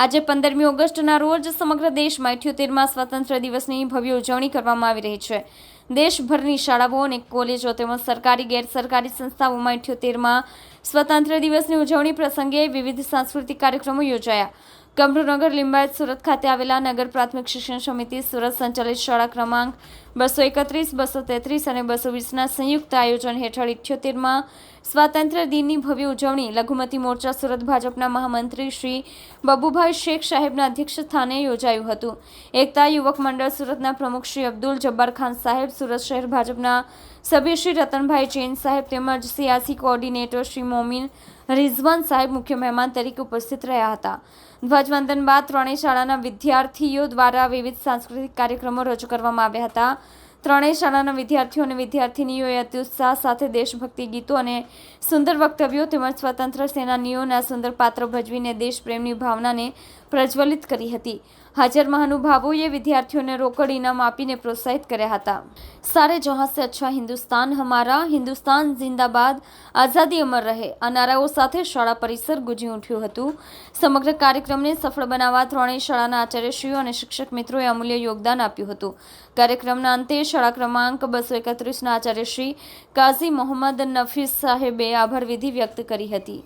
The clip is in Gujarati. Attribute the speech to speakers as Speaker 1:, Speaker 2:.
Speaker 1: આજે પંદરમી ઓગસ્ટના રોજ સમગ્ર દેશમાં અઠ્યોતેરમાં સ્વતંત્ર દિવસની ભવ્ય ઉજવણી કરવામાં આવી રહી છે. દેશભરની શાળાઓ અને કોલેજો તેમજ સરકારી ગેરસરકારી સંસ્થાઓમાં અઠ્યોતેરમાં સ્વતંત્ર દિવસની ઉજવણી પ્રસંગે વિવિધ સાંસ્કૃતિક કાર્યક્રમો યોજાયા. ગમરૂનગર લિંબાયત સુરત ખાતે આવેલા નગર પ્રાથમિક શિક્ષણ સમિતિ સુરત સંચાલિત શાળા ક્રમાંક બસો એકત્રીસ, બસો તેત્રીસ અને બસો વીસના સંયુક્ત આયોજન હેઠળ ઇઠ્યોતેરમાં સ્વાતંત્ર્ય દિનની ભવ્ય ઉજવણી લઘુમતી મોરચા સુરત ભાજપના મહામંત્રી શ્રી બબુભાઈ શેખ સાહેબના અધ્યક્ષસ્થાને યોજાયું હતું. એકતા યુવક મંડળ સુરતના પ્રમુખ શ્રી અબ્દુલ જબ્બાર ખાન સાહેબ, સુરત શહેર ભાજપના સભ્ય શ્રી રતનભાઈ જૈન સાહેબ તેમજ સિયાસી કોઓર્ડિનેટર શ્રી મોમીન રિઝવાન સાહેબ મુખ્ય મહેમાન તરીકે ઉપસ્થિત રહ્યા હતા. ધ્વજવંદન બાદ ત્રણેય શાળાના વિદ્યાર્થીઓ દ્વારા વિવિધ સાંસ્કૃતિક કાર્યક્રમો રજૂ કરવામાં આવ્યા હતા. ત્રણેય શાળાના વિદ્યાર્થીઓ અને વિદ્યાર્થિનીઓએ અત્યુત્સાહ સાથે દેશભક્તિ ગીતો અને સુંદર વક્તવ્યો તેમજ સ્વતંત્ર સેનાનીઓના સુંદર પાત્ર ભજવીને દેશપ્રેમની ભાવનાને પ્રજ્વલિત કરી હતી. હાજર મહાનુભાવોએ વિદ્યાર્થીઓને રોકડ ઇનામ આપીને પ્રોત્સાહિત કર્યા હતા. સારે જહાં સે અચ્છા હિન્દુસ્તાન હમારા, હિન્દુસ્તાન જિંદાબાદ, આઝાદી અમર રહે આ નારાઓ સાથે શાળા પરિસર ગુંજી ઉઠ્યું હતું. સમગ્ર કાર્યક્રમને સફળ બનાવવા ત્રણેય શાળાના આચાર્યશ્રીઓ અને શિક્ષક મિત્રોએ અમૂલ્ય યોગદાન આપ્યું હતું. કાર્યક્રમના અંતે શાળા ક્રમાંક બસો એકત્રીસના આચાર્યશ્રી કાઝી મોહમ્મદ નફીસ સાહેબે આભાર વિધિ વ્યક્ત કરી હતી.